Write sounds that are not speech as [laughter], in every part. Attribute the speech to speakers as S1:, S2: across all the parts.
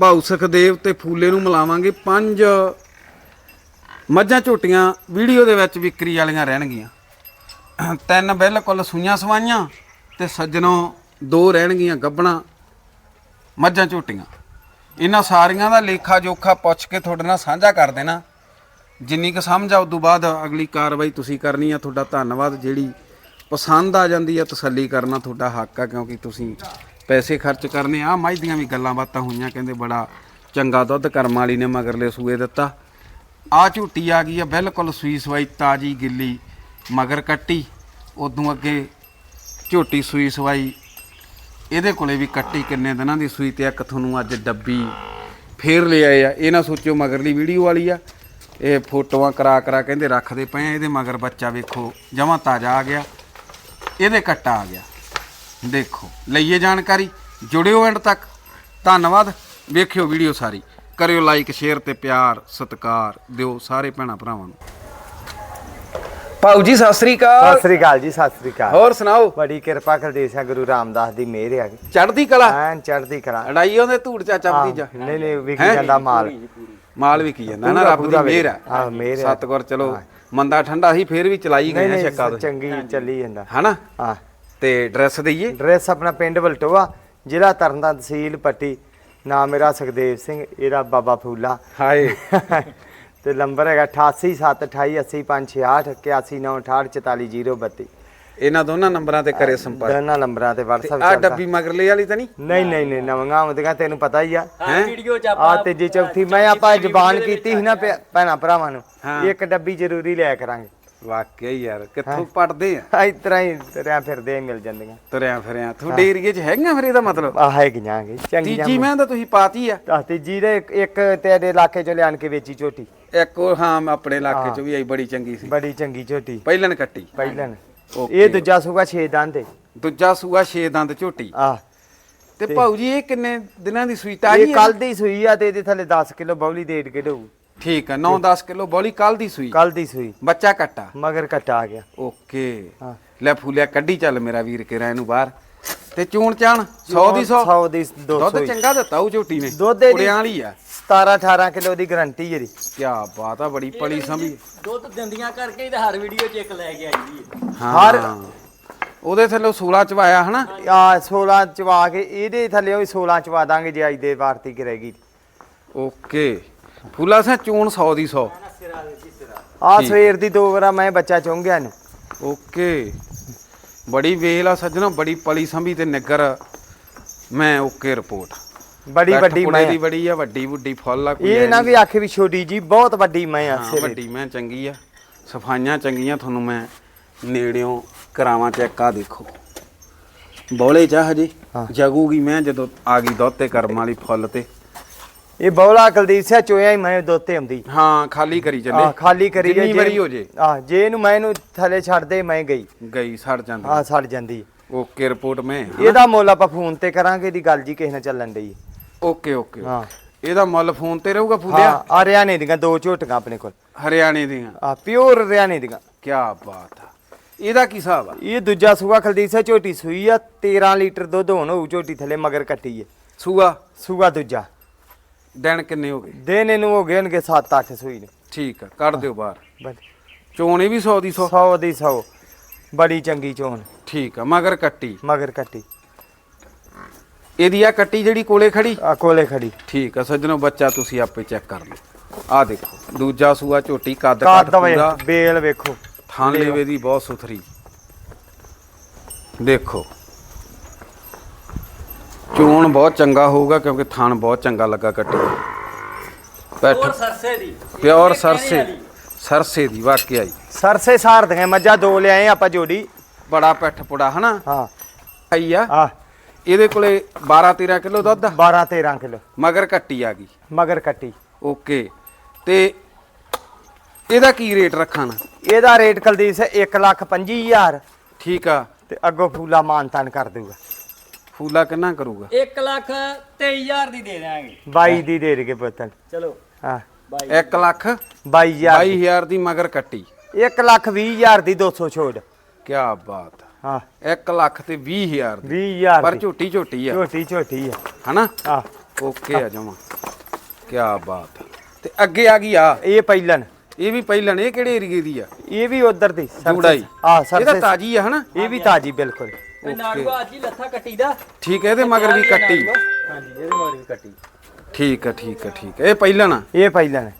S1: ਭਾਊ ਸੁਖਦੇਵ ਤੇ ਫੂਲੇ ਨੂੰ ਮਿਲਾਵਾਂਗੇ। ਪੰਜ ਮੱਝਾਂ ਝੋਟੀਆਂ ਵੀਡੀਓ ਦੇ ਵਿੱਚ ਵਿਕਰੀ ਵਾਲੀਆਂ ਰਹਿਣਗੀਆਂ। ਤਿੰਨ ਬਿਲਕੁਲ ਸੂਈਆਂ ਸਵਾਈਆਂ ਤੇ ਸੱਜਣੋਂ ਦੋ ਰਹਿਣਗੀਆਂ ਗੱਬਣਾ ਮੱਝਾਂ ਝੋਟੀਆਂ। ਇਹਨਾਂ ਸਾਰੀਆਂ ਦਾ ਲੇਖਾ ਜੋਖਾ ਪੁੱਛ ਕੇ ਤੁਹਾਡੇ ਨਾਲ ਸਾਂਝਾ ਕਰ ਦੇਣਾ। ਜਿੰਨੀ ਕੁ ਸਮਝ ਆ ਉਦੋਂ ਬਾਅਦ ਅਗਲੀ ਕਾਰਵਾਈ ਤੁਸੀਂ ਕਰਨੀ ਆ। ਤੁਹਾਡਾ ਧੰਨਵਾਦ। ਜਿਹੜੀ ਪਸੰਦ ਆ ਜਾਂਦੀ ਆ ਤਸੱਲੀ ਕਰਨਾ ਤੁਹਾਡਾ ਹੱਕ ਆ, ਕਿਉਂਕਿ ਤੁਸੀਂ ਪੈਸੇ ਖਰਚ ਕਰਨੇ ਆ ਮਾਝ ਦੀਆਂ ਵੀ ਗੱਲਾਂ ਬਾਤਾਂ ਹੋਈਆਂ, ਕਹਿੰਦੇ ਬੜਾ ਚੰਗਾ ਦੁੱਧ ਕਰਮ ਵਾਲੀ ਨੇ ਮਗਰਲੇ ਸੂਏ ਦਿੱਤਾ। ਆ ਝੂਟੀ ਆ ਗਈ ਆ, ਬਿਲਕੁਲ ਸੂਈ ਸਵਾਈ, ਤਾਜੀ ਗਿੱਲੀ, ਮਗਰ ਕੱਟੀ, ਉਦੋਂ ਅੱਗੇ ਝੋਟੀ ਸੂਈ ਸਵਾਈ। ਇਹਦੇ ਕੋਲੇ ਵੀ ਕੱਟੀ ਕਿੰਨੇ ਦਿਨਾਂ ਦੀ ਸੂਈ ਤੇ ਇੱਕ ਤੁਹਾਨੂੰ ਅੱਜ ਡੱਬੀ ਫੇਰ ਲੈ ਆਏ ਆ। ਇਹ ਨਾ ਸੋਚਿਓ ਮਗਰਲੀ ਵੀਡੀਓ ਵਾਲੀ ਆ। ਇਹ ਫੋਟੋਆਂ ਕਰਾ ਕਰਾ ਕਹਿੰਦੇ ਰੱਖਦੇ ਪਏ ਆ, ਇਹਦੇ ਮਗਰ ਬੱਚਾ ਵੇਖੋ, ਜਮਾਂ ਤਾਜ਼ਾ ਆ ਗਿਆ, ਇਹਦੇ ਕੱਟਾ ਆ ਗਿਆ। ਦੇਖੋ ਲਈਏ ਜਾਣਕਾਰੀ ਜੁੜਿਓ ਐਂਡ ਤੱਕ। ਧੰਨਵਾਦ ਵੇਖਿਓ ਵੀਡੀਓ ਸਾਰੀ। ਕਰਿਓ ਲਾਈਕ ਸ਼ੇਅਰ ਤੇ ਪਿਆਰ ਸਤਿਕਾਰ ਦਿਓ ਸਾਰੇ ਭੈਣਾਂ ਭਰਾਵਾਂ ਨੂੰ। ਭਾਊ ਜੀ ਸਤਿ ਸ੍ਰੀ ਅਕਾਲ।
S2: ਸਤਿ ਸ੍ਰੀ ਅਕਾਲ ਜੀ ਸਤਿ ਸ੍ਰੀ ਅਕਾਲ।
S1: ਹੋਰ ਸੁਣਾਓ?
S2: ਬੜੀ ਕਿਰਪਾ ਕਰਦੇ ਸਿਆ ਗੁਰੂ ਰਾਮਦਾਸ ਦੀ ਮਿਹਰ ਆ।
S1: ਚੜ੍ਹਦੀ ਕਲਾ?
S2: ਐਨ ਚੜ੍ਹਦੀ ਕਲਾ।
S1: ਅੜਾਈ ਉਹਦੇ ਧੂੜ ਚਾਚਾ ਭਤੀਜਾ।
S2: ਨਹੀਂ ਨਹੀਂ ਵਿਕੀ
S1: ਹੈਂ?
S2: ਜਾਂਦਾ ਮਾਲ।
S1: ਮਾਲ ਵੀ ਕੀ ਜਾਂਦਾ ਨਾ ਰੱਬ ਦੀ ਮਿਹਰ ਆ।
S2: ਆਹ, ਮਿਹਰ ਆ।
S1: ਸਤਗੁਰ ਚਲੋ ਮੰਦਾ ਠੰਡਾ ਸੀ ਫੇਰ ਵੀ ਚਲਾਈ ਗਏ
S2: ਨਹੀਂ
S1: ਆ ਛੱਕਾ
S2: ਚੰਗੀ ਚੱਲੀ ਜਾਂਦਾ।
S1: ਹਨਾ?
S2: ਹਾਂ।
S1: ਤੇ ਐਡਰੈਸ ਦਈਏ।
S2: ਡਰੈਸ ਆਪਣਾ ਪਿੰਡ ਵਲਟੋਆ ਜ਼ਿਲ੍ਹਾ ਤਰਨਤਾਰਨ ਤਹਿਸੀਲ ਪੱਟੀ। ਨਾਮ ਮੇਰਾ ਸੁਖਦੇਵ ਸਿੰਘ ਇਹਦਾ ਬਾਬਾ ਫੂਲਾ।
S1: ਹਾਏ। [laughs]
S2: ਤੇ ਨੰਬਰ ਹੈਗਾ 8872880568 8198844032
S1: ਇਹਨਾਂ ਦੋਨਾਂ ਨੰਬਰਾਂ ਤੇ ਕਰੇ ਸੰਪਰਕ
S2: ਦੋਨਾਂ ਨੰਬਰਾਂ ਤੇ WhatsApp
S1: ਆ ਡੱਬੀ ਮਗਰਲੇ ਵਾਲੀ ਤਾਂ ਨਹੀਂ?
S2: ਨਹੀਂ ਨਹੀਂ ਨਹੀਂ ਨਵੀਆਂ ਆਉਂਦੀਆਂ ਤੈਨੂੰ ਪਤਾ ਹੀ ਆ।
S1: ਹੈ।
S2: ਆ ਤੀਜੀ ਚੌਥੀ ਮੈਂ ਆਪਾਂ ਜ਼ਬਾਨ ਕੀਤੀ ਸੀ ਨਾ ਭੈਣਾਂ ਭਰਾਵਾਂ ਨੂੰ। ਇੱਕ ਡੱਬੀ ਜ਼ਰੂਰੀ ਲਿਆ ਕਰਾਂਗੇ।
S1: ਵਾਕਿਆ ਹੀ ਯਾਰ ਕਿੱਥੋਂ ਪੜਦੇ ਆ?
S2: ਇਸ ਤਰ੍ਹਾਂ ਹੀ ਤੁਰਿਆ ਫਿਰਦੇ ਹੀ ਮਿਲ ਜਾਂਦੀਆਂ।
S1: ਤੁਰਿਆ ਫਿਰਿਆ ਤੁਹਾਡੇ ਏਰੀਏ 'ਚ ਹੈਗੀਆਂ ਫਿਰ ਇਹਦਾ ਮਤਲਬ?
S2: ਆ ਹੈਗੀਆਂ ਗੇ ਚੰਗੀਆਂ
S1: ਤੀਜੀ ਮੈਂ ਤਾਂ ਤੁਸੀਂ ਪਾਤੀ ਆ।
S2: ਤਾਂ ਤੀਜੀ ਦੇ ਇੱਕ- ਤੇਰੇ ਇਲਾਕੇ ਚੋਂ ਲਿਆਣ ਕੇ ਵੇਚੀ ਝੋਟੀ।
S1: ਇੱਕ ਉਹ ਹਾਂ ਆਪਣੇ ਇਲਾਕੇ 'ਚ ਵੀ ਆਈ ਬੜੀ ਚੰਗੀ ਸੀ।
S2: ਬੜੀ ਚੰਗੀ ਝੋਟੀ।
S1: ਪਹਿਲਨ ਕੱਟੀ।
S2: ਪਹਿਲਨ
S1: ਓਕੇ।
S2: ਇਹ ਦੂਜਾ ਸੂਗਾ 6 ਦੰਦ ਤੇ
S1: ਦੂਜਾ ਸੂਆ ਛੇ ਦੰਦ ਝੋਟੀ।
S2: ਆ
S1: ਤੇ ਭਾਊ ਜੀ ਇਹ ਕਿੰਨੇ ਦਿਨਾਂ ਦੀ ਸੂਈ? ਤਾਜੀ
S2: ਇਹ ਕੱਲ ਦੀ ਸੂਈ ਆ ਤੇ ਇਹਦੇ ਥੱਲੇ 10 ਕਿਲੋ ਬੌਲੀ ਦੇ ਕੇ ਦਊ
S1: ਠੀਕ ਆ 9-10 ਕਿਲੋ ਬੋਲੀ ਕੱਲ ਦੀ ਸੂਈ।
S2: ਕੱਲ ਦੀ ਸੂਈ।
S1: ਬੱਚਾ ਕੱਟਾ।
S2: ਮਗਰ ਕੱਟਾ ਆ ਗਿਆ।
S1: ਓਕੇ।
S2: ਹਾਂ।
S1: ਲੈ ਫੂਲਿਆ ਕੱਢੀ ਚੱਲ ਮੇਰਾ ਵੀਰ ਕੇ ਇਹਨੂੰ ਬਾਹਰ। ਤੇ ਚੂਣ ਚਾਣ 100 ਦੀ 100
S2: 100 ਦੀ 200
S1: ਦੁੱਧ ਚੰਗਾ ਦਿੱਤਾ ਉਹ ਝੋਟੀ ਨੇ।
S2: ਦੁੱਧ ਇਹਦੀ-
S1: ਕੁੜਿਆਂ ਵਾਲੀ ਆ।
S2: 17 18 ਕਿਲੋ ਦੀ ਗਾਰੰਟੀ ਇਹਦੀ।
S1: ਕੀ ਬਾਤ ਆ ਬੜੀ ਪਲੀ ਸੰਭੀ
S3: ਦੁੱਧ ਦਿੰਦੀਆਂ ਕਰਕੇ ਹੀ ਤਾਂ ਹਰ ਵੀਡੀਓ 'ਚ ਇੱਕ ਲੈ ਕੇ ਆਈ ਦੀ ਹੈ।
S2: ਹਰ-
S1: ਉਹਦੇ ਥੱਲੇ 16 ਚ ਆਇਆ ਹਨਾ?
S2: ਆ 16 ਚਵਾ ਕੇ ਇਹਦੇ ਥੱਲੇ ਵੀ 16 ਚਵਾ ਦਾਂਗੇ ਜੇ ਅੱਜ ਦੇ ਵਾਰਤੀ ਕਰੇਗੀ
S1: ਓਕੇ। ਫੂਲਾ ਸਾ ਚੂਣ 100 ਦੀ 100
S2: ਆ ਸਵੇਰ ਦੀ ਦੋ ਵਾਰਾ ਮੈਂ ਬੱਚਾ ਚੁੰਗ ਗਿਆ ਨੂੰ
S1: ਓਕੇ। ਬੜੀ ਵੇਲ ਆ ਸੱਜਣਾ ਬੜੀ ਪਲੀ ਸੰਭੀ ਤੇ ਨਿੱਗਰ ਮੈਂ ਓਕੇ ਰਿਪੋਰਟ।
S2: ਬੜੀ ਵੱਡੀ ਮੈਂ।
S1: ਦੀ। ਬੜੀ ਆ ਵੱਡੀ ਵੱਡੀ ਫੁੱਲ ਆ ਕੋਈ
S2: ਇਹ ਨਾ। ਵੀ ਆਖੇ ਵੀ ਛੋਟੀ ਜੀ ਬਹੁਤ ਵੱਡੀ ਮੈਂ ਆ
S1: ਹਾਂ ਵੱਡੀ ਮੈਂ ਚੰਗੀ ਆ। ਸਫਾਈਆਂ ਚੰਗੀਆਂ ਤੁਹਾਨੂੰ ਮੈਂ ਨੇੜਿਓਂ ਕਰਾਵਾਂ ਚੈੱਕ ਆ ਦੇਖੋ। ਬੋਲੇ ਚ ਆ ਹਜੇ
S2: ਹਾਂ।
S1: ਜਗੂਗੀ ਮੈਂ ਜਦੋਂ ਆ ਗਈ ਦੁੱਧ ਤੇ ਕਰਮ ਵਾਲੀ ਫੁੱਲ ਤੇ।
S2: ਇਹ ਬੌਲਾ ਕੁਲਦੀਪ ਸਿਆ ਚੋਇਆ ਹੀ ਮੈਂ ਦੋਤੇ ਹੁੰਦੀ।
S1: ਹਾਂ ਖਾਲੀ ਕਰੀ ਚੱਲੇ
S2: ਖਾਲੀ ਕਰੀ
S1: ਜਿੰਨੀ ਵਾਰੀ ਹੋ ਜੇ।
S2: ਆ ਜੇ ਇਹਨੂੰ ਮੈਂ ਇਹਨੂੰ ਥੱਲੇ ਛੱਡ ਦੇ ਮੈਂ ਗਈ।
S1: ਗਈ ਸੜ ਜਾਂਦੀ।
S2: ਆ ਸੜ ਜਾਂਦੀ।
S1: ਓਕੇ ਰਿਪੋਰਟ ਮੈਂ।
S2: ਇਹਦਾ ਮੁੱਲ ਆਪਾਂ ਫੋਨ ਤੇ ਕਰਾਂਗੇ ਇਹਦੀ ਗੱਲ ਜੀ ਕਿਸੇ ਨਾਲ ਚੱਲਣ ਡਈ।
S1: Okay okay.
S2: ਹਾਂ।
S1: ਇਹਦਾ ਮੁੱਲ ਫੋਨ ਤੇ ਰਹੂਗਾ
S2: ਹਾਂ
S1: ਫੁੱਲਿਆ
S2: ਆ ਹਰਿਆਣੇ ਦੀਆਂ ਦੋ ਝੋਟੀਆਂ ਆਪਣੇ ਕੋਲ।
S1: ਹਰਿਆਣੇ ਦੀਆਂ?
S2: ਆ ਪਿਓਰ ਹਰਿਆਣੇ ਦੀਆਂ।
S1: ਕੀ ਬਾਤ ਆ। ਇਹਦਾ ਕੀ ਹਿਸਾਬ ਆ?
S2: ਇਹ ਦੂਜਾ ਸੂਆ ਖਲਦੀਪ ਸਿਆ ਝੋਟੀ ਸੂਈ ਆ 13 ਲੀਟਰ ਦੁੱਧ ਹੋਣ ਹੋਊ ਝੋਟੀ ਥੱਲੇ ਮਗਰ ਕੱਟੀ ਹੈ
S1: ਸੂਆ?
S2: ਸੂਆ ਦੂਜਾ।
S1: ਦਿਨ ਕਿੰਨੇ ਹੋ ਗਏ?
S2: ਦਿਨ ਇਹਨੂੰ ਹੋ ਗਏ ਹੋਣਗੇ 7-8 ਸੂਈ ਨੂੰ।
S1: ਠੀਕ ਆ ਕੱਢ ਦਿਓ ਬਾਹਰ। ਚੋਣ ਇਹ ਵੀ 100 ਦੀ 100
S2: 100 ਦੀ 100 ਬੜੀ ਚੰਗੀ ਚੋਣ।
S1: ਠੀਕ ਆ ਮਗਰ ਕੱਟੀ।
S2: ਮਗਰ ਕੱਟੀ।
S1: ਇਹਦੀ ਆ ਕੱਟੀ ਜਿਹੜੀ ਕੋਲੇ ਖੜੀ?
S2: ਆ ਕੋਲੇ ਖੜੀ।
S1: ਠੀਕ ਆ ਸੱਜਣੋ ਬੱਚਾ ਤੁਸੀਂ ਆਪੇ ਚੈੱਕ ਕਰ ਲਓ। ਆ ਦੇਖੋ ਦੂਜਾ ਸੂਆ ਝੋਟੀ ਕੱਦ ਪੂਰਾ।
S2: ਬੇਲ ਵੇਖੋ।
S1: ਥਾਂ ਲੇਵੇ ਦੀ ਬਹੁਤ ਸੁਥਰੀ। ਦੇਖੋ ਚੋਣ ਬਹੁਤ ਚੰਗਾ ਹੋਊਗਾ ਕਿਉਂਕਿ ਥਣ ਬਹੁਤ ਚੰਗਾ ਲੱਗਾ ਕੱਟੀ ਪੈਠ
S3: ਹੋਰ ਸਰਸੇ ਦੀ।
S1: ਪਿਓਰ ਸਰਸੇ। ਸਰਸੇ ਦੀ ਵਾਕਿਆ ਹੀ
S2: ਸਰਸੇ ਸਾਰਦੀਆਂ ਮੱਝਾਂ ਦੋ ਲਿਆਏ ਆਪਾਂ ਜੋੜੀ।
S1: ਬੜਾ ਪੈਠ ਪੁੜਾ ਹਨਾ?
S2: ਹਾਂ।
S1: ਆਈ ਆ।
S2: ਆ
S1: ਇਹਦੇ ਕੋਲੇ 12 13 ਕਿਲੋ ਦੁੱਧ ਆ?
S2: 12 13 ਕਿਲੋ।
S1: ਮਗਰ ਕੱਟੀ ਆ ਗਈ।
S2: ਮਗਰ ਕੱਟੀ।
S1: ਓਕੇ। ਤੇ ਇਹਦਾ ਕੀ ਰੇਟ ਰੱਖਾਂ?
S2: ਇਹਦਾ ਰੇਟ ਕੁਲਦੀਪ ਸਿੰਘ 1 ਲੱਖ 25000
S1: ਠੀਕ ਆ।
S2: ਤੇ ਅੱਗੋਂ ਫੂਲਾ ਮਾਨਤਾਨ ਕਰ ਦੂਗਾ
S1: ਫੂਲਾ ਕਿੰਨਾ ਕਰੂਗਾ?
S3: 1 ਲੱਖ 23000 ਦੀ ਦੇ ਦਿਆਂਗੇ।
S2: 22 ਦੀ ਦੇ ਦੇਗੇ ਪੁੱਤਨ
S3: ਚਲੋ।
S2: ਹਾਂ।
S3: ਬਾਈ।
S1: 1 ਲੱਖ
S2: 22000
S1: 22000 ਦੀ। ਮਗਰ ਕੱਟੀ।
S2: 1 ਲੱਖ 20000 ਦੀ 200 ਛੋੜ।
S1: ਕੀ ਬਾਤ।
S2: ਹਾਂ।
S1: 1 ਲੱਖ ਤੇ 20000 ਦੀ।
S2: 20000
S1: ਪਰ ਝੋਟੀ ਝੋਟੀ ਆ।
S2: ਝੋਟੀ ਝੋਟੀ ਆ।
S1: ਹਨਾ?
S2: ਆ
S1: ਓਕੇ ਆ ਜਮਾ। ਕੀ ਬਾਤ। ਤੇ ਅੱਗੇ ਆ ਗਈ ਆ।
S2: ਇਹ ਪਹਿਲਨ
S1: ਇਹ ਵੀ ਪਹਿਲਾਂ ਇਹ ਕਿਹੜੇ ਏਰੀਏ ਦੀ ਆ?
S2: ਇਹ ਵੀ ਉਧਰ ਦੀ
S1: ਜੂੜਾਈ।
S2: ਆ ਸਰ
S1: ਇਹਦਾ ਤਾਜੀ ਆ ਹਨਾ?
S2: ਇਹ ਵੀ ਤਾਜੀ ਬਿਲਕੁਲ।
S3: ਇਹ ਨਾੜੂਆ ਅੱਜ ਹੀ ਲੱਥਾ ਕੱਟੀ ਦਾ
S1: ਠੀਕ ਹੈ ਇਹਦੇ ਮਗਰ ਵੀ ਕੱਟੀ।
S3: ਹਾਂਜੀ ਇਹਦੇ ਮਗਰ ਵੀ ਕੱਟੀ।
S1: ਠੀਕ ਆ ਠੀਕ ਆ ਠੀਕ ਆ ਇਹ ਪਹਿਲਾਂ ਨਾ?
S2: ਇਹ ਪਹਿਲਨ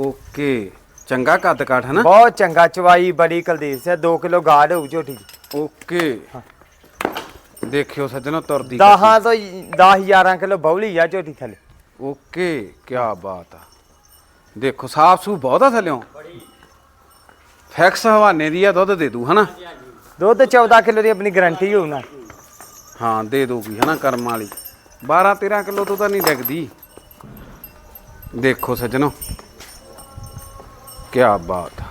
S1: ਓਕੇ ਚੰਗਾ ਕੱਦ ਕਾਠ ਹਨਾ
S2: ਬਹੁਤ ਚੰਗਾ ਚਵਾਈ ਬੜੀ ਕੁਲਦੀਪ ਸਿੰਘ 2 ਕਿਲੋ ਗਾੜ ਹੋਊ ਝੋਟੀ
S1: ਓਕੇ। ਦੇਖਿਓ ਸੱਜਣੋ ਤੁਰਦੀ
S2: ਦਹਾਂ ਤੋਂ 10 11 ਕਿਲੋ ਬੌਲੀ ਆ ਝੋਟੀ ਥੱਲੇ।
S1: ਓਕੇ ਕੀ ਬਾਤ ਆ। ਦੇਖੋ ਸਾਫ਼ ਸੂ ਬਹੁਤ ਆ ਥੱਲਿਓ। ਫੈਕਸ ਹਵਾਨੇ ਦੀ ਆ ਦੁੱਧ ਦੇ ਦੂ ਹਨਾ
S2: ਦੁੱਧ 14 ਕਿਲੋ ਦੀ ਆਪਣੀ ਗਾਰੰਟੀ ਹੋਊ ਨਾ।
S1: ਹਾਂ ਦੇ ਦੂਗੀ ਹਨਾ ਕਰਮ ਵਾਲੀ। 12 13 ਕਿਲੋ ਤੋਂ ਤਾਂ ਨਹੀਂ ਡਿੱਗਦੀ। ਦੇਖੋ ਸੱਜਣੋ ਕੀ ਬਾਤ।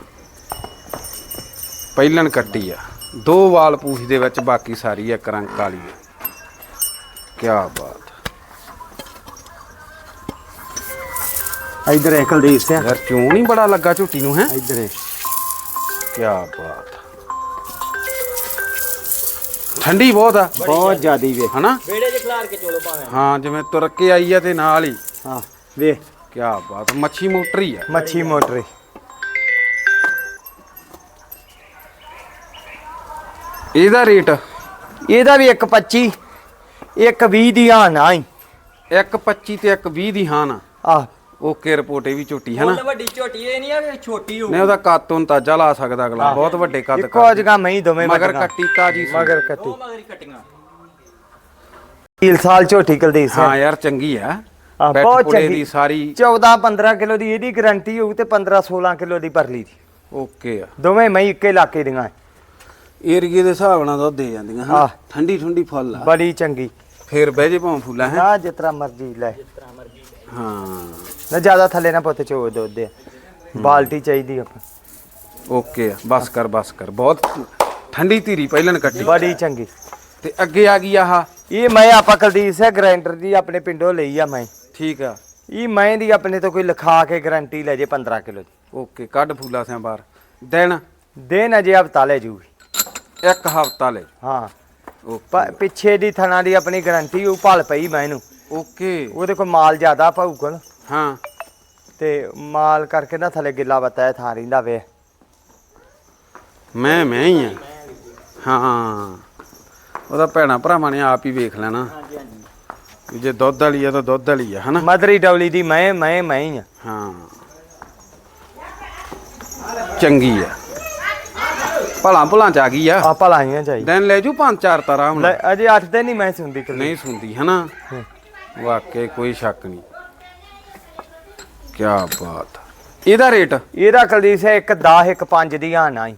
S1: ਪਹਿਲਣ ਕੱਟੀ ਆ। ਦੋ ਵਾਲ ਪੂਛ ਦੇ ਵਿੱਚ ਬਾਕੀ ਸਾਰੀ ਇੱਕ ਰੰਗ ਕਾਲੀ ਆ। ਕੀ ਬਾਤ
S2: ਇਧਰ ਹੈ ਕੁਲਦੀਪ ਸਿੰਘ।
S1: ਯਾਰ ਕਿਉਂ ਨਹੀਂ ਬੜਾ ਲੱਗਾ ਝੁੱਟੀ ਨੂੰ ਹੈ?
S2: ਇਧਰ ਹੈ
S1: ਕੀ ਬਾਤ ਠੰਡੀ ਬਹੁਤ ਆ।
S2: ਬਹੁਤ ਜ਼ਿਆਦੀ ਵੇ
S1: ਹਨਾ?
S3: ਵੇੜੇ 'ਚ ਖਲਾਰ ਕੇ ਚੋਲੋ ਭਾਵੇਂ।
S1: ਹਾਂ ਜਿਵੇਂ ਤੁਰ ਕੇ ਆਈ ਆ ਤੇ ਨਾਲ ਹੀ।
S2: ਹਾਂ ਵੇ
S1: ਕੀ ਬਾਤ ਮੱਛੀ ਮੋਟਰ ਹੀ ਆ।
S2: ਮੱਛੀ ਮੋਟਰ
S1: ਇਹਦਾ ਰੇਟ?
S2: ਇਹਦਾ ਵੀ ਇੱਕ 25 ਇੱਕ 20 ਦੀ ਹਾਂ ਨਾ ਹੀ
S1: 1.25 ਤੇ 1.20 ਦੀ ਹਾਂ ਨਾ
S2: ਆ
S1: ਓਕੇ ਰਿਪੋਰਟ ਇਹ ਵੀ ਝੋਟੀ ਹੈ ਨਾ?
S3: ਮੁੱਲ ਵੱਡੀ ਝੋਟੀ ਇਹ ਨਹੀਂ ਆ ਵੀ ਛੋਟੀ ਹੋਊ।
S1: ਨਹੀਂ ਉਹਦਾ ਕੱਦ ਤੋਂ ਅੰਦਾਜ਼ਾ ਲਾ ਸਕਦਾ ਅਗਲਾ ਬਹੁਤ ਵੱਡੇ ਕੱਦ
S2: ਇੱਕੋ ਜਗ੍ਹਾ ਮੈਂ ਹੀ ਦੋਵੇਂ
S1: ਮਗਰ। ਕੱਟੀ ਤਾਜੀ ਸੀ।
S2: ਮਗਰ ਕੱਟੀ।
S3: ਉਹ ਮਗਰ ਕੱਟੀਆਂ।
S2: ਤੀਲ ਸਾਲ ਝੋਟੀ ਕੁਲਦੀਪ ਸਿੰਘ।
S1: ਹਾਂ ਯਾਰ ਚੰਗੀ ਆ।
S2: ਹਾਂ, ਬਹੁਤ ਚੰਗੀ।
S1: ਦੀ ਸਾਰੀ।
S2: 14 15 ਕਿਲੋ ਦੀ ਇਹਦੀ ਗਾਰੰਟੀ ਹੋਊ ਤੇ 15 16 ਕਿਲੋ ਦੀ ਪਰਲੀ ਦੀ।
S1: ਓਕੇ ਆ।
S2: ਦੋਵੇਂ ਮੈਂ ਇੱਕੇ ਇਲਾਕੇ ਦੀਆਂ।
S1: ਏਰੀਏ ਦੇ ਹਿਸਾਬ ਨਾਲ ਦੁੱਧ ਦੇ ਜਾਂਦੀਆਂ ਹਾਂ। ਠੰਡੀ ਠੰਡੀ ਫੁੱਲ ਆ।
S2: ਬੜੀ ਚੰਗੀ।
S1: ਫੇਰ ਬਹਿ ਜੇ ਭਾਵੇਂ ਫੁੱਲਾ ਹੈ?
S2: ਨਾ ਜਿਤਨਾ ਮਰਜ਼ੀ ਲੈ।
S1: ਹਾਂ।
S2: ਨਾ ਜ਼ਿਆਦਾ ਥੱਲੇ ਨਾ ਪੁੱਤ ਚੋ ਦੁੱਧ ਦੇ। ਬਾਲਟੀ ਚਾਹੀਦੀ ਆਪਾਂ
S1: ਓਕੇ ਬਸ ਕਰ ਬਸ ਕਰ। ਬਹੁਤ ਠੰਡੀ ਧੀਰੀ ਪਹਿਲਣ ਕੱਟੀ।
S2: ਬੜੀ ਚੰਗੀ।
S1: ਤੇ ਅੱਗੇ ਆ ਗਈ ਆਹ।
S2: ਇਹ ਮੈਂ ਆਪਾਂ ਕੁਲਦੀਪ ਸਿੰਘ ਗ੍ਰਾਈਂਡਰ ਦੀ ਆਪਣੇ ਪਿੰਡੋਂ ਲਈ ਆ ਮੈਂ।
S1: ਠੀਕ ਆ।
S2: ਇਹ ਮੈਂ ਦੀ ਆਪਣੇ ਤੋਂ ਕੋਈ ਲਿਖਾ ਕੇ ਗਾਰੰਟੀ ਲੈ ਜੇ 15 ਕਿਲੋ ਦੀ।
S1: ਓਕੇ ਕੱਢ ਫੂਲਾ ਸਿਆਂ ਬਾਹਰ। ਦਿਨ?
S2: ਦਿਨ ਅਜੇ ਹਫਤਾ ਲੈ ਜੂਗੀ।
S1: ਇੱਕ ਹਫਤਾ ਲੈ।
S2: ਹਾਂ।
S1: ਓਕੇ।
S2: ਪਿੱਛੇ ਦੀ ਥਣਾ ਦੀ ਆਪਣੀ ਗਾਰੰਟੀ ਉਹ ਭਲ ਪਈ ਮੈਂ ਇਹਨੂੰ
S1: ਓਕੇ।
S2: ਉਹਦੇ ਕੋਲ ਮਾਲ ਜ਼ਿਆਦਾ ਪਾਊਗਾ ਨਾ
S1: ਹਾਂ।
S2: ਤੇ ਮਾਲ ਕਰਕੇ ਨਾ ਥੱਲੇ ਗਿੱਲਾ ਬਤਾਇਆ ਥਾਂ ਰਹਿੰਦਾ ਵੇ।
S1: ਮੈਂ ਮੈਂ ਹੀ ਆ। ਹਾਂ। ਉਹਦਾ ਭੈਣਾ ਭਰਾਵਾਂ ਨੇ ਆਪ ਹੀ ਵੇਖ ਲੈਣਾ।
S3: ਹਾਂਜੀ
S1: ਜੇ ਦੁੱਧ ਵਾਲੀ ਆ ਤਾਂ ਦੁੱਧ ਵਾਲੀ ਆ ਹਨਾ?
S2: ਮਦਰੀ ਡੌਲੀ ਦੀ ਮੈਂ ਮੈਂ ਮੈਂ ਹੀ ਆ।
S1: ਹਾਂ। ਚੰਗੀ ਆ। ਭਲਾ ਭਲਾ ਚ ਆ ਗਈ ਆ।
S2: ਆਪਾਂ ਲਾਈਆਂ ਚਾਹੀਦੀ
S1: ਦਿਨ ਲੈ ਜੂ ਪੰਜ ਚਾਰ ਤਾਂ ਆਰਾਮ ਨਾਲ
S2: ਲੈ, ਅਜੇ 8 ਦਿਨ ਨਹੀਂ ਮੈਂ ਸੁਣਦੀ
S1: ਨਹੀਂ ਸੁਣਦੀ ਹਨਾ?
S2: ਹੂੰ।
S1: ਵਾਕਈ ਕੋਈ ਸ਼ੱਕ ਨਹੀਂ। ਕੀ ਬਾਤ। ਇਹਦਾ ਰੇਟ?
S2: ਇਹਦਾ ਕੁਲਦੀਪ ਸਿੰਘ ਇੱਕ 10 ਇੱਕ 5 ਦੀ ਆ ਨਾ ਹੀ।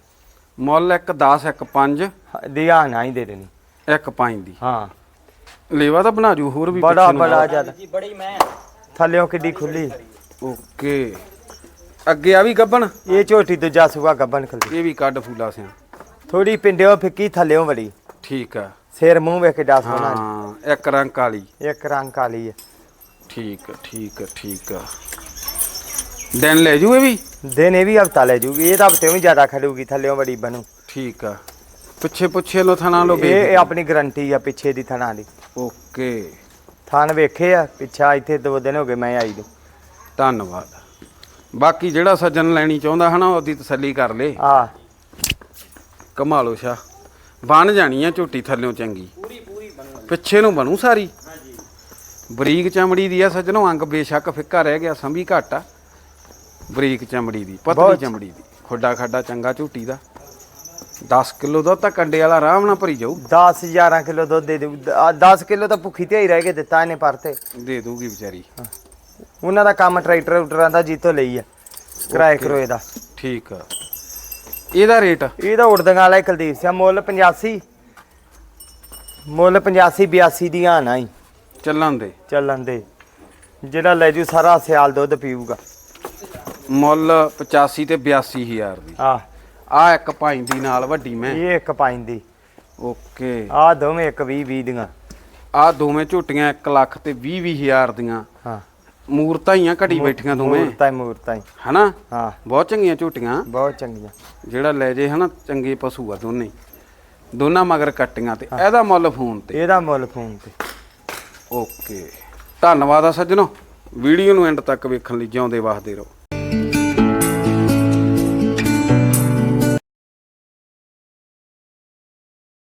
S1: ਮੁੱਲ ਇੱਕ 10 ਇੱਕ 5
S2: ਦੀ ਆ ਨਾ ਹੀ ਦੇ ਦੇਣੀ।
S1: ਇੱਕ 5 ਦੀ।
S2: ਹਾਂ।
S1: ਲੇਵਾ ਤਾਂ ਬਣਾ ਜੂ ਹੋਰ ਵੀ
S2: ਬੜਾ
S1: ਪਿੱਛੇ ਨੂੰ।
S2: ਬੜਾ ਜ਼ਿਆਦਾ।
S3: ਜੀ ਬੜੀ ਮੈਂ।
S2: ਥੱਲਿਓਂ ਕਿੱਡੀ ਖੁੱਲੀ।
S1: ਓਕੇ। ਅੱਗੇ ਆ ਵੀ ਗੱਬਣ?
S2: ਇਹ ਝੋਟੀ ਦੂਜਾ ਸੂਆ ਗੱਬਨ ਖੁੱਲੀ
S1: ਇਹ ਵੀ ਕੱਢ ਫੂਲਾ ਸਿਆ।
S2: ਥੋੜੀ ਪਿੰਡਿਓ ਫਿੱਕੀ ਥੱਲਿਓਂ ਬੜੀ
S1: ਠੀਕ ਆ।
S2: ਸਿਰ ਮੂੰਹ ਵੇਖ ਕੇ ਡਸ ਹੋਣਾ
S1: ਹਾਂ ਇੱਕ ਰੰਗ ਕਾਲੀ।
S2: ਇੱਕ ਰੰਗ ਕਾਲੀ ਹੈ।
S1: ਠੀਕ ਆ ਠੀਕ ਆ ਠੀਕ ਆ। ਦਿਨ ਲੈ ਜੂ ਇਹ ਵੀ?
S2: ਦਿਨ ਇਹ ਵੀ ਹਫਤਾ ਲੈ ਜੂਗੀ ਇਹ ਤਾਂ ਹਫ਼ਤੇ ਵੀ ਜ਼ਿਆਦਾ ਖੜੂਗੀ ਥੱਲਿਓਂ ਬੜੀ ਬਣੂ।
S1: ਠੀਕ ਆ। ਪਿੱਛੇ ਪੁੱਛੇ ਲੋ ਥਣਾ ਲੋ
S2: ਇਹ ਆਪਣੀ ਗਾਰੰਟੀ ਆ ਪਿੱਛੇ ਦੀ ਥਣਾ ਦੀ।
S1: ਓਕੇ।
S2: ਥਣ ਵੇਖੇ ਆ ਪਿੱਛਾ ਇੱਥੇ ਦੋ ਦਿਨ ਹੋ ਗਏ ਮੈਂ ਆਈ ਨੂੰ।
S1: ਧੰਨਵਾਦ। ਬਾਕੀ ਜਿਹੜਾ ਸੱਜਣ ਲੈਣੀ ਚਾਹੁੰਦਾ ਹਨਾ ਉਹਦੀ ਤਸੱਲੀ ਕਰ ਲੇ।
S2: ਆ
S1: ਕਮਾ ਲੋ ਸ਼ਾ। ਬਣ ਜਾਣੀ ਆ ਝੋਟੀ ਥੱਲਿਓਂ ਚੰਗੀ।
S3: ਪੂਰੀ ਪੂਰੀ ਬਣੂ।
S1: ਪਿੱਛੇ ਨੂੰ ਬਣੂ ਸਾਰੀ।
S3: ਹਾਂਜੀ।
S1: ਬਰੀਕ ਚਮੜੀ ਦੀ ਆ ਸੱਜਣੋ ਅੰਗ ਬੇਸ਼ੱਕ ਫਿੱਕਾ ਰਹਿ ਗਿਆ ਸੰਭੀ ਘੱਟ ਆ। ਬਰੀਕ ਚਮੜੀ ਦੀ ਪਤਲੀ ਚਮੜੀ ਦੀ। ਖੋਡਾ ਖਾਡਾ ਚੰਗਾ ਝੋਟੀ ਦਾ। 10 ਕਿਲੋ ਦੁੱਧ ਤਾਂ ਕੰਡੇ ਵਾਲਾ ਆਰਾਮ ਨਾਲ ਭਰੀ ਜਾਊ।
S2: 10 11 ਕਿਲੋ ਦੁੱਧ ਦੇ ਦੂ 10 ਕਿਲੋ ਤਾਂ ਭੁੱਖੀ ਤੇ ਹੀ ਰਹਿ ਕੇ ਦਿੱਤਾ ਇਹਨੇ ਪਰਤੇ।
S1: ਦੇ ਦੂਗੀ ਵਿਚਾਰੀ।
S2: ਉਹਨਾਂ ਦਾ ਕੰਮ ਟਰੈਕਟਰ ਟਰੈਕਟਰਾਂ ਦਾ ਜੀਤੋਂ ਲਈ ਆ। ਕਿਰਾਏ ਕਰੋਏ ਦਾ।
S1: ਠੀਕ ਆ। ਇਹਦਾ ਰੇਟ?
S2: ਇਹ ਤਾਂ ਉੜਦੰਗਾ ਵਾਲਾ ਹੀ ਕੁਲਦੀਪ ਸਿੰਘ ਮੁੱਲ 85 ਮੁੱਲ 85 82 ਦੀਆਂ ਨਾ ਹੀ।
S1: ਚੱਲਣ ਦੇ।
S2: ਚੱਲਣ ਦੇ। ਜਿਹੜਾ ਲੈ ਜੂ ਸਾਰਾ ਸਿਆਲ ਦੁੱਧ ਪੀਊਗਾ।
S1: ਮੁੱਲ 85 ਤੇ 82000 ਦੀ।
S2: ਆ
S1: ਆ ਇੱਕ ਭਾਈ ਦੀ ਨਾਲ ਵੱਡੀ ਮੈਂ।
S2: ਇਹ ਇੱਕ ਪਾਈਂਦੀ
S1: ਓਕੇ।
S2: ਆ ਦੋਵੇਂ ਇੱਕ 20 20 ਦੀਆਂ।
S1: ਆ ਦੋਵੇਂ ਝੋਟੀਆਂ 1 ਲੱਖ ਤੇ 20 20000 ਦੀਆਂ। ਮੂਰਤਾਂ ਹੀ ਆ ਘੜੀ ਬੈਠੀਆਂ ਦੋਵੇਂ।
S2: ਮੂਰਤਾਂ ਹੀ ਮੂਰਤਾਂ ਹੀ।
S1: ਹਨਾ?
S2: ਹਾਂ।
S1: ਬਹੁਤ ਚੰਗੀਆਂ ਝੋਟੀਆਂ।
S2: ਬਹੁਤ ਚੰਗੀਆਂ।
S1: ਜਿਹੜਾ ਲੈ ਜੇ ਹਨਾ ਚੰਗੇ ਪਸ਼ੂ ਆ ਦੋਨੇ। ਦੋਨਾਂ ਮਗਰ ਕੱਟੀਆਂ ਤੇ ਇਹਦਾ ਮੁੱਲ ਫੋਨ ਤੇ।
S2: ਇਹਦਾ ਮੁੱਲ ਫੋਨ ਤੇ।
S1: ਓਕੇ। ਧੰਨਵਾਦ ਆ ਸੱਜਣੋ। ਵੀਡੀਓ ਨੂੰ ਐਂਡ ਤੱਕ ਵੇਖਣ ਲਈ ਜਿਉਂਦੇ ਵਸਦੇ ਰਹੋ।